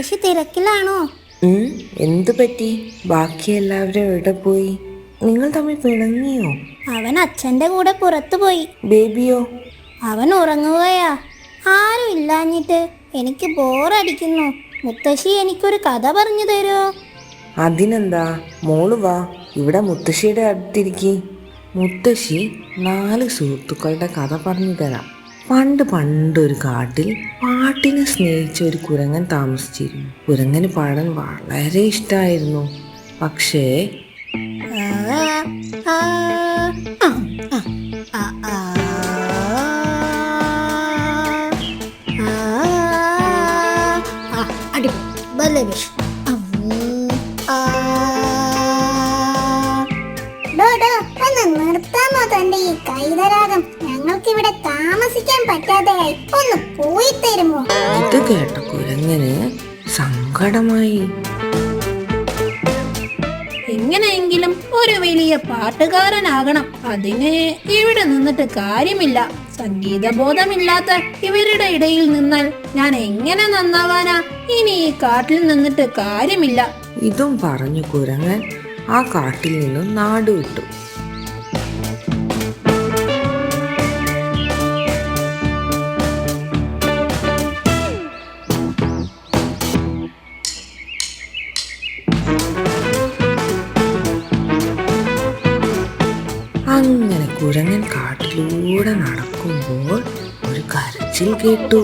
മുത്തശ്ശി തിരക്കിലാണോ? എന്ത് എന്തു പറ്റി? ബാക്കി എല്ലാവരും എവിടെ പോയി? നിങ്ങൾ തമ്മിൽ പിണങ്ങിയോ? അവൻ അച്ഛന്റെ കൂടെ പുറത്തു പോയി. ബേബിയോ? അവൻ ഉറങ്ങുകയാ. ആരും ഇല്ലാഞ്ഞിട്ട് എനിക്ക് ബോറടിക്കുന്നു. മുത്തശ്ശി എനിക്കൊരു കഥ പറഞ്ഞു തരുമോ? അതിനെന്താ? മോൾ വാ. ഇവിടെ മുത്തശ്ശിയുടെ അടുത്തിരിക്കി. മുത്തശ്ശി നാല് സുഹൃത്തുക്കളുടെ കഥ പറഞ്ഞു തരാം. പണ്ട് പണ്ടൊരു കാട്ടിൽ പാട്ടിനെ സ്നേഹിച്ച ഒരു കുരങ്ങൻ താമസിച്ചിരുന്നു കുരങ്ങന് പാടാൻ വളരെ ഇഷ്ടമായിരുന്നു പക്ഷേ നിർത്താമോ തന്റെ ഈ കൈതരാഗം താമസിക്കാൻ പറ്റാതെയായി. ഒന്ന് പോയി തരുമോ? ഇത് കേട്ട കുരങ്ങന് സങ്കടമായി. എങ്ങനെയെങ്കിലും ഒരു വലിയ പാട്ടുകാരനാകണം. അതിന് ഇവിടെ നിന്നിട്ട് കാര്യമില്ല. സംഗീത സംഗീതബോധമില്ലാത്ത ഇവരുടെ ഇടയിൽ നിന്നാൽ ഞാൻ എങ്ങനെ നന്നാവാനാ? ഇനി ഈ കാട്ടിൽ നിന്നിട്ട് കാര്യമില്ല. ഇതും പറഞ്ഞു കുരങ്ങൻ ആ കാട്ടിൽ നിന്നും നാട് അങ്ങനെ കുരങ്ങൻ കാട്ടിലൂടെ നടക്കുമ്പോൾ ഒരു കരച്ചിൽ കേട്ടു.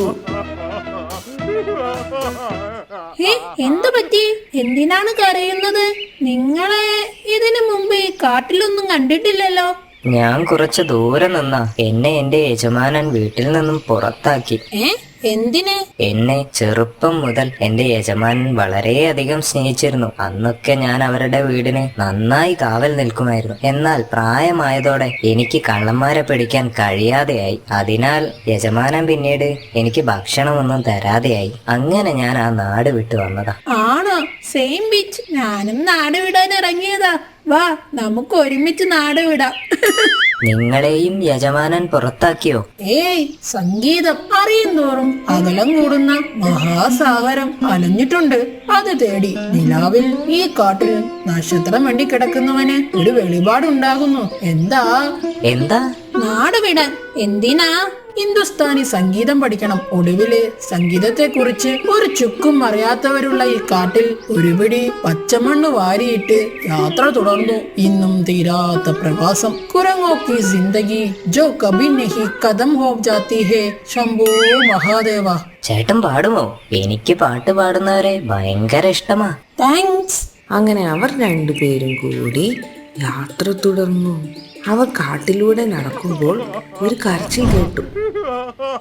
എന്തു പറ്റി? എന്തിനാണ് കരയുന്നത്? നിങ്ങളെ ഇതിനു മുമ്പ് ഈ കാട്ടിലൊന്നും കണ്ടിട്ടില്ലല്ലോ. ഞാൻ കുറച്ച് ദൂരെ നിന്നാ എന്നെ എന്റെ യജമാനൻ വീട്ടിൽ നിന്നും പുറത്താക്കി. ഏ? എന്തിന്? എന്നെ ചെറുപ്പം മുതൽ എന്റെ യജമാനൻ വളരെയധികം സ്നേഹിച്ചിരുന്നു. അന്നൊക്കെ ഞാൻ അവരുടെ വീടിന് നന്നായി കാവൽ നിൽക്കുമായിരുന്നു. എന്നാൽ പ്രായമായതോടെ എനിക്ക് കള്ളന്മാരെ പിടിക്കാൻ കഴിയാതെയായി. അതിനാൽ യജമാനൻ പിന്നീട് എനിക്ക് ഭക്ഷണമൊന്നും തരാതെയായി. അങ്ങനെ ഞാൻ ആ നാട് വിട്ടു വന്നതാ. ആണോ. സെയിം ബീച്ച് ഞാനും നാട് വിടാൻ ഇറങ്ങിയതാ. വാ നമുക്ക് ഒരുമിച്ച് നാട് വിടാം. നിങ്ങളെയും യജമാനൻ പുറത്താക്കിയോ? ഏയ് സംഗീതം അറിയും തോറും അകലം കൂടുന്ന മഹാസാഗരം അലഞ്ഞിട്ടുണ്ട്. അത് തേടി നിലാവിൽ ഈ കാട്ടിൽ നക്ഷത്രം വേണ്ടി കിടക്കുന്നവന് ഒരു വെളിപാടുണ്ടാകുന്നു. എന്താ? എന്താ? നാട് വിടാൻ എന്തിനാ? ഹിന്ദുസ്ഥാനി സംഗീതം പഠിക്കണം. ഒടുവിൽ സംഗീതത്തെ കുറിച്ച് ഒരു ചുക്കും അറിയാത്തവരുള്ള ഈ കാട്ടിൽ ഒരുപിടി പച്ചമണ്ണ് വാരിയിട്ട് യാത്ര തുടർന്നു. ഇന്നും തീരാത്ത പ്രവാസം. കുരങ്ങോ കി ജിന്ദഗി ജോ കബി നഹി കദം ഹോം ജാത്തി ഹേ ശംഭോ മഹാദേവ. ചേട്ടൻ പാടുമോ? എനിക്ക് പാട്ട് പാടുന്നവരെ ഭയങ്കര ഇഷ്ടമാ. താങ്ക്സ് അങ്ങനെ അവർ രണ്ടുപേരും കൂടി യാത്ര തുടർന്നു. അവർ കാട്ടിലൂടെ നടക്കുമ്പോൾ ഒരു കരച്ചിൽ കേട്ടു.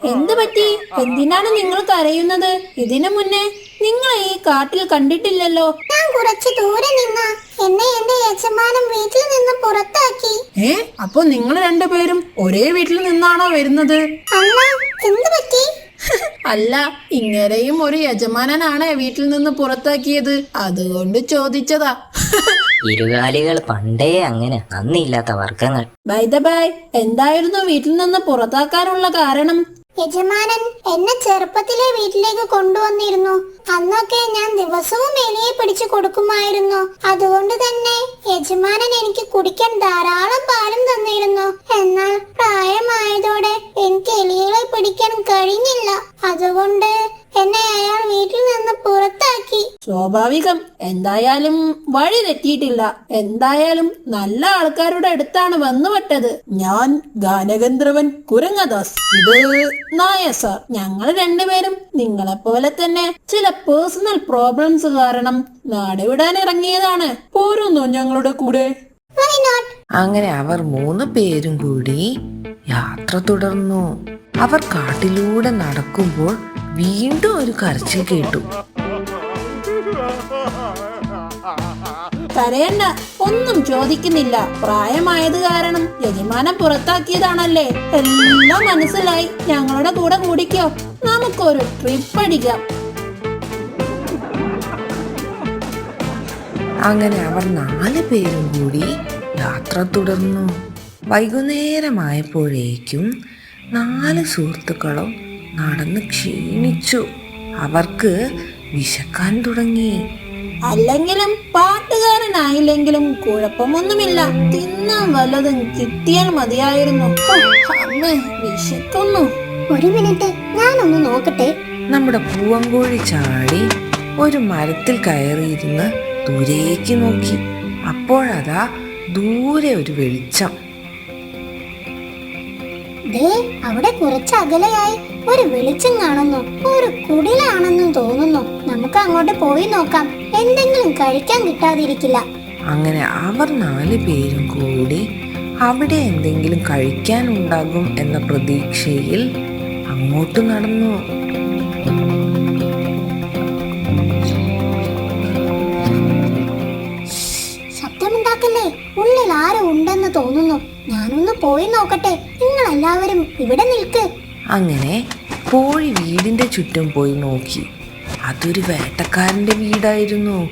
എന്ത് പറ്റി? എന്തിനാണ് നിങ്ങൾ കരയുന്നത്? ഇതിനു മുന്നേ നിങ്ങൾ ഈ കാട്ടിൽ കണ്ടിട്ടില്ലല്ലോ. ഞാൻ കുറച്ച് ദൂരെ നിന്നാ എന്നെ എന്റെ യജമാനൻ വീട്ടിൽ നിന്ന് പുറത്താക്കി. ഏ? അപ്പൊ നിങ്ങൾ രണ്ടുപേരും ഒരേ വീട്ടിൽ നിന്നാണോ വരുന്നത്? എന്ത് പറ്റി? അല്ല ഇങ്ങനെയും ഒരു യജമാനനാണ് വീട്ടിൽ നിന്ന് പുറത്താക്കിയത്. അതുകൊണ്ട് ചോദിച്ചതാ. ഇരുകാലികൾ പണ്ടേ അങ്ങനെ നന്ദിയില്ലാത്ത വർഗങ്ങൾ ബൈദബായ് എന്തായിരുന്നു വീട്ടിൽ നിന്ന് പുറത്താക്കാനുള്ള കാരണം? യജമാനൻ എന്നെ ചെറുപ്പത്തിലെ വീട്ടിലേക്ക് കൊണ്ടുവന്നിരുന്നു. അന്നൊക്കെ ഞാൻ ദിവസവും എലിയെ പിടിച്ചു കൊടുക്കുമായിരുന്നു. അതുകൊണ്ട് തന്നെ യജമാനൻ എനിക്ക് കുടിക്കാൻ ധാരാളം പാലും തന്നിരുന്നു. എന്നാൽ പ്രായമായതോടെ എനിക്ക് എലികളെ പിടിക്കാൻ കഴിഞ്ഞില്ല. അതുകൊണ്ട് സ്വാഭാവികം. എന്തായാലും വഴി തെറ്റിയിട്ടില്ല. എന്തായാലും നല്ല ആൾക്കാരുടെ അടുത്താണ് വന്നുപെട്ടത് ഞാൻ ഗാനഗന്ധർവൻ കുരങ്ങദാസ്. ഇത് നായ സാർ. ഞങ്ങൾ രണ്ടുപേരും നിങ്ങളെപ്പോലെ തന്നെ ചില പേഴ്സണൽ പ്രോബ്ലംസ് കാരണം നാടുവിടാൻ ഇറങ്ങിയതാണ്. പോരുന്നു ഞങ്ങളുടെ കൂടെ. അങ്ങനെ അവർ മൂന്ന് പേരും കൂടി യാത്ര തുടർന്നു. അവർ കാട്ടിലൂടെ നടക്കുമ്പോൾ വീണ്ടും ഒരു കരച്ചിൽ കേട്ടു. കരയണ്ട ഒന്നും ചോദിക്കുന്നില്ല. പ്രായമായത് കാരണം യജമാനം പുറത്താക്കിയതാണല്ലേ? എല്ലാം മനസ്സിലായി. ഞങ്ങളുടെ കൂടെ കൂടിക്കോ. നമുക്കൊരു ട്രിപ്പ് അടിക്കാം. അങ്ങനെ അവർ നാല് പേരും കൂടി യാത്ര തുടർന്നു. വൈകുന്നേരമായപ്പോഴേക്കും നാല് സുഹൃത്തുക്കളും നടന്ന് ക്ഷീണിച്ചു. അവർക്ക് വിശക്കാൻ തുടങ്ങി. അല്ലെങ്കിലും പാട്ടുകാരനായില്ലെങ്കിലും കുഴപ്പമൊന്നുമില്ല. തിന്നാൻ വല്ലതും കിട്ടിയാൽ മതിയായിരുന്നു. അമ്മേ വിശക്കുന്നു. ഒരു മിനിറ്റ് ഞാനൊന്ന് നോക്കട്ടെ. നമ്മുടെ പൂവങ്കോഴി ചാടി ഒരു മരത്തിൽ കയറിയിരുന്ന് ദൂരേക്ക് നോക്കി. അപ്പോഴതാ ദൂരെ ഒരു വെളിച്ചം. ദേ അവിടെ കുറച്ച് അകലെയായി ഒരു വെളിച്ചം കാണുന്നു ഒരു കുടിലാണെന്നും തോന്നുന്നു. നമുക്ക് അങ്ങോട്ട് പോയി നോക്കാം. എന്തെങ്കിലും കഴിക്കാൻ കിട്ടാതിരിക്കില്ല. അങ്ങനെ അവർ നാല് പേരും കൂടി അവിടെ എന്തെങ്കിലും കഴിക്കാൻ ഉണ്ടാകും എന്ന പ്രതീക്ഷയിൽ അങ്ങോട്ട് നടന്നു. ശബ്ദമുണ്ടാക്കല്ലേ? ഉള്ളിൽ ആരും ഉണ്ടെന്ന് തോന്നുന്നു. ഞാനൊന്ന് പോയി നോക്കട്ടെ. നിങ്ങൾ എല്ലാവരും ഇവിടെ നിൽക്ക്. അങ്ങനെ കോഴി വീടിന്റെ ചുറ്റും പോയി നോക്കി. അതൊരു വേട്ടക്കാരന്റെ വീടായിരുന്നു.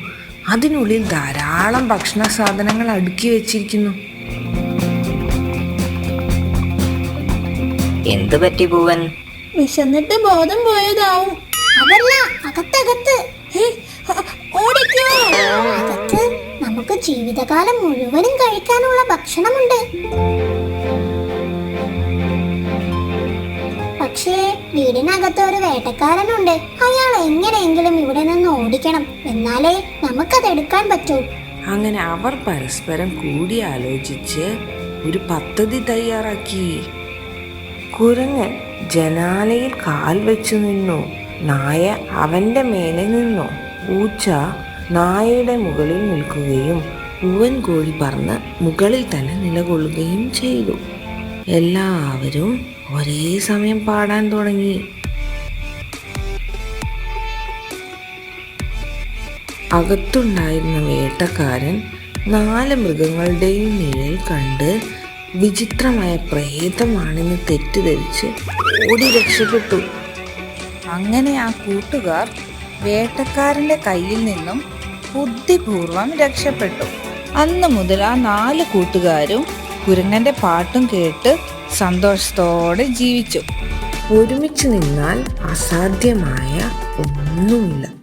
അതിനുള്ളിൽ ധാരാളം ഭക്ഷണ സാധനങ്ങൾ അടുക്കി വെച്ചിരിക്കുന്നു. എന്തു പറ്റി പൂവൻ? വിശന്നിട്ട് ബോധം പോയതാവും. അതല്ല അകത്തകത്ത്. ഓടിക്കോ. അകത്ത് നമുക്ക് ജീവിതകാലം മുഴുവനും കഴിക്കാനുള്ള ഭക്ഷണമുണ്ട്. പക്ഷേ വീടിനകത്ത് ഒരു വേട്ടക്കാരനുണ്ട്. അയാൾ എങ്ങനെയെങ്കിലും ഇവിടെ നിന്ന് ഓടിക്കണം. എന്നാലേ നമുക്കത് എടുക്കാൻ പറ്റൂ. അങ്ങനെ അവർ പരസ്പരം കൂടി ആലോചിച്ച് ഒരു പദ്ധതി തയ്യാറാക്കി. കുരങ്ങൻ ജനാലയിൽ കാൽ വെച്ചു നിന്നു. നായ അവന്റെ മേലെ നിന്നു. പൂച്ച നായയുടെ മുകളിൽ നിൽക്കുകയും പൂവൻ കോഴി പറന്ന് മുകളിൽ തന്നെ നിലകൊള്ളുകയും ചെയ്തു. എല്ലാവരും ഒരേ സമയം പാടാൻ തുടങ്ങി. അകത്തുണ്ടായിരുന്ന വേട്ടക്കാരൻ നാല് മൃഗങ്ങളുടെയും നിഴൽ കണ്ട് വിചിത്രമായ പ്രേതമാണെന്ന് തെറ്റിദ്ധരിച്ച് ഓടി രക്ഷപ്പെട്ടു. അങ്ങനെ ആ കൂട്ടുകാർ വേട്ടക്കാരന്റെ കയ്യിൽ നിന്നും ബുദ്ധിപൂർവം രക്ഷപ്പെട്ടു. അന്ന് മുതൽ ആ നാല് കൂട്ടുകാരും കുരങ്ങന്റെ പാട്ടും കേട്ട് സന്തോഷത്തോടെ ജീവിച്ചു. ഒരുമിച്ച് നിന്നാൽ അസാധ്യമായ ഒന്നുമില്ല.